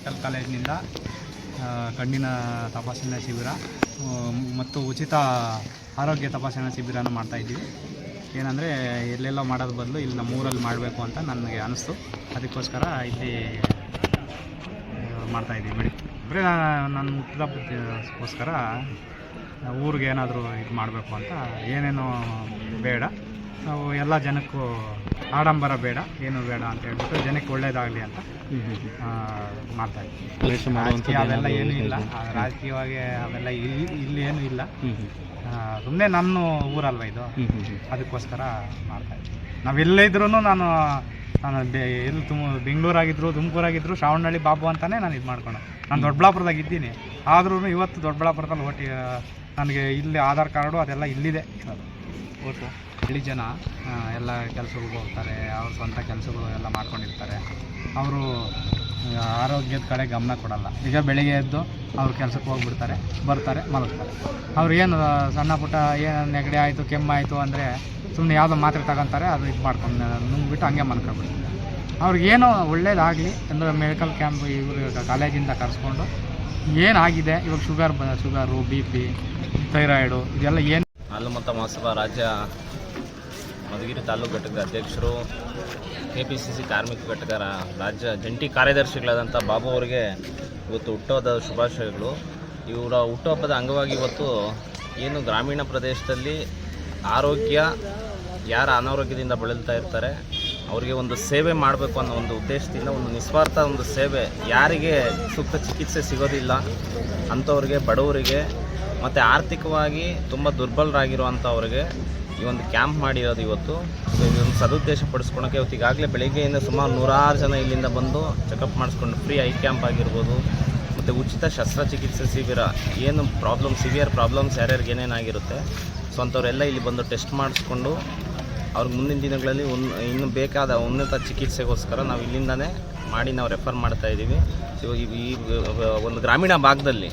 Medical ಕಾಲೇಜಿನಿಂದ ಕಣ್ಣಿನ ತಪಾಸಣೆ ಶಿಬಿರ ಮತ್ತು ಉಚಿತ ಆರೋಗ್ಯ ತಪಾಸಣಾ ಶಿಬಿರನ ಮಾಡ್ತಾಯಿದ್ದೀವಿ ಏನಂದರೆ, ಎಲ್ಲೆಲ್ಲೋ ಮಾಡೋದು ಬದಲು ಇಲ್ಲಿ ನಮ್ಮ ಊರಲ್ಲಿ ಮಾಡಬೇಕು ಅಂತ ನನಗೆ ಅನಿಸ್ತು. ಅದಕ್ಕೋಸ್ಕರ ಇಲ್ಲಿ ಮಾಡ್ತಾಯಿದ್ದೀವಿ ಮೆಡಿ ಅಂದರೆ ನನ್ನ ಹುಟ್ಟಿದಕ್ಕೋಸ್ಕರ ಊರಿಗೆ ಏನಾದರೂ ಇದು ಮಾಡಬೇಕು ಅಂತ, ಏನೇನು ಬೇಡ. ನಾವು ಎಲ್ಲ ಜನಕ್ಕೂ ಆಡಂಬರ ಬೇಡ ಏನು ಬೇಡ ಅಂತ ಹೇಳ್ಬಿಟ್ಟು ಜನಕ್ಕೆ ಒಳ್ಳೇದಾಗಲಿ ಅಂತ ಮಾಡ್ತಾ ಇದ್ದೀವಿ ಅವೆಲ್ಲ ಏನೂ ಇಲ್ಲ. ರಾಜಕೀಯವಾಗಿ ಅವೆಲ್ಲ ಇಲ್ಲಿ ಇಲ್ಲಿ ಏನೂ ಇಲ್ಲ. ಸುಮ್ಮನೆ ನನ್ನ ಊರಲ್ವ ಇದು? ಅದಕ್ಕೋಸ್ಕರ ಮಾಡ್ತಾ ಇದ್ದೀನಿ ನಾವೆಲ್ಲೇ ಇದ್ರೂ ನಾನು ನಾನು ಎಲ್ಲಿ ತುಮ ಬೆಂಗಳೂರಾಗಿದ್ರು ತುಮಕೂರಾಗಿದ್ದರು ಶ್ರಾವಣಹಳ್ಳಿ ಬಾಬು ಅಂತಾನೆ ನಾನು ಇದು ಮಾಡ್ಕೊಂಡು. ನಾನು ದೊಡ್ಡಬಳ್ಳಾಪುರದಾಗ ಇದ್ದೀನಿ. ಆದ್ರೂ ಇವತ್ತು ದೊಡ್ಡಬಳ್ಳಾಪುರದಲ್ಲಿ ಓಟಿ ನನಗೆ ಇಲ್ಲಿ ಆಧಾರ್ ಕಾರ್ಡು ಅದೆಲ್ಲ ಇಲ್ಲಿದೆ. ಓಕೆ ಓಟು ಹಳ್ಳಿ ಜನ ಎಲ್ಲ ಕೆಲಸಗಳಿಗೆ ಹೋಗ್ತಾರೆ, ಅವ್ರ ಸ್ವಂತ ಕೆಲಸಗಳು ಎಲ್ಲ ಮಾಡ್ಕೊಂಡಿರ್ತಾರೆ. ಅವರು ಆರೋಗ್ಯದ ಕಡೆ ಗಮನ ಕೊಡಲ್ಲ. ಈಗ ಬೆಳಿಗ್ಗೆ ಎದ್ದು ಅವ್ರು ಕೆಲಸಕ್ಕೆ ಹೋಗ್ಬಿಡ್ತಾರೆ, ಬರ್ತಾರೆ, ಮಲಗ್ತಾರೆ. ಅವ್ರು ಏನು ಸಣ್ಣ ಪುಟ್ಟ ಏನು ನೆಗಡಿ ಆಯಿತು ಕೆಮ್ಮಾಯಿತು ಅಂದರೆ ಸುಮ್ಮನೆ ಯಾವುದೋ ಮಾತ್ರೆ ತಗೊತಾರೆ, ಅದು ಇದು ಮಾಡ್ಕೊಂಡು ನುಂಗ್ಬಿಟ್ಟು ಹಂಗೆ ಮಲ್ಕೊಂಡ್ಬಿಡ್ತಾರೆ ಅವ್ರಿಗೇನೋ ಒಳ್ಳೇದಾಗಲಿ ಅಂದರೆ ಮೆಡಿಕಲ್ ಕ್ಯಾಂಪ್ ಇವರು ಕಾಲೇಜಿಂದ ಕರೆಸ್ಕೊಂಡು ಏನಾಗಿದೆ, ಇವಾಗ ಶುಗರ್ ಬ ಶುಗರು, ಬಿ ಪಿ, ಥೈರಾಯ್ಡು, ಇದೆಲ್ಲ ಏನು? ಹಾಲುಮತ ಮಹಾಸಭಾ ರಾಜ್ಯ ಮಧುಗಿರಿ ತಾಲೂಕು ಘಟಕದ ಅಧ್ಯಕ್ಷರು ಕೆ ಪಿ ಸಿ ಸಿ ಕಾರ್ಮಿಕ ಘಟಕ ರಾಜ್ಯ ಜಂಟಿ ಕಾರ್ಯದರ್ಶಿಗಳಾದಂಥ ಬಾಬು ಅವರಿಗೆ ಇವತ್ತು ಹುಟ್ಟುಹಬ್ಬದ ಶುಭಾಶಯಗಳು. ಇವರ ಹುಟ್ಟುಹಬ್ಬದ ಅಂಗವಾಗಿ ಇವತ್ತು ಏನು ಗ್ರಾಮೀಣ ಪ್ರದೇಶದಲ್ಲಿ ಆರೋಗ್ಯ ಯಾರ ಅನಾರೋಗ್ಯದಿಂದ ಬಳಲ್ತಾ ಇರ್ತಾರೆ, ಅವರಿಗೆ ಒಂದು ಸೇವೆ ಮಾಡಬೇಕು ಅನ್ನೋ ಒಂದು ಉದ್ದೇಶದಿಂದ, ಒಂದು ನಿಸ್ವಾರ್ಥ ಒಂದು ಸೇವೆ ಯಾರಿಗೆ ಸೂಕ್ತ ಚಿಕಿತ್ಸೆ ಸಿಗೋದಿಲ್ಲ ಅಂಥವ್ರಿಗೆ, ಬಡವರಿಗೆ, ಮತ್ತು ಆರ್ಥಿಕವಾಗಿ ತುಂಬ ದುರ್ಬಲರಾಗಿರುವಂಥವ್ರಿಗೆ ಈ ಒಂದು ಕ್ಯಾಂಪ್ ಮಾಡಿರೋದು ಇವತ್ತು. ಸೊ ಇದೊಂದು ಸದುದ್ದೇಶ ಪಡಿಸ್ಕೊಳಕ್ಕೆ ಇವತ್ತು ಈಗಾಗಲೇ ಬೆಳಿಗ್ಗೆಯಿಂದ ಸುಮಾರು ನೂರಾರು ಜನ ಇಲ್ಲಿಂದ ಬಂದು ಚೆಕಪ್ ಮಾಡಿಸ್ಕೊಂಡು ಫ್ರೀ ಐ ಕ್ಯಾಂಪ್ ಆಗಿರ್ಬೋದು, ಮತ್ತು ಉಚಿತ ಶಸ್ತ್ರಚಿಕಿತ್ಸೆ ಶಿಬಿರ, ಏನು ಪ್ರಾಬ್ಲಮ್ ಸಿವಿಯರ್ ಪ್ರಾಬ್ಲಮ್ಸ್ ಯಾರ್ಯಾರಿಗೆ ಏನೇನಾಗಿರುತ್ತೆ ಸೊ ಅಂಥವರೆಲ್ಲ ಇಲ್ಲಿ ಬಂದು ಟೆಸ್ಟ್ ಮಾಡಿಸ್ಕೊಂಡು ಅವ್ರಿಗೆ ಮುಂದಿನ ದಿನಗಳಲ್ಲಿ ಉನ್, ಇನ್ನು ಬೇಕಾದ ಉನ್ನತ ಚಿಕಿತ್ಸೆಗೋಸ್ಕರ ನಾವು ಇಲ್ಲಿಂದನೇ ಮಾಡಿ ನಾವು ರೆಫರ್ ಮಾಡ್ತಾ ಇದ್ದೀವಿ. ಇವಾಗ ಈ ಒಂದು ಗ್ರಾಮೀಣ ಭಾಗದಲ್ಲಿ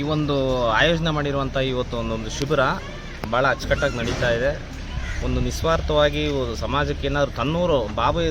ಈ ಒಂದು ಆಯೋಜನೆ ಮಾಡಿರುವಂಥ ಇವತ್ತು ಒಂದೊಂದು ಶಿಬಿರ ಭಾಳ ಅಚ್ಚುಕಟ್ಟಾಗಿ ನಡೀತಾ ಇದೆ. ಒಂದು ನಿಸ್ವಾರ್ಥವಾಗಿ ಸಮಾಜಕ್ಕೆ ಏನಾದರೂ ತನ್ನೂರು ಬಾಬು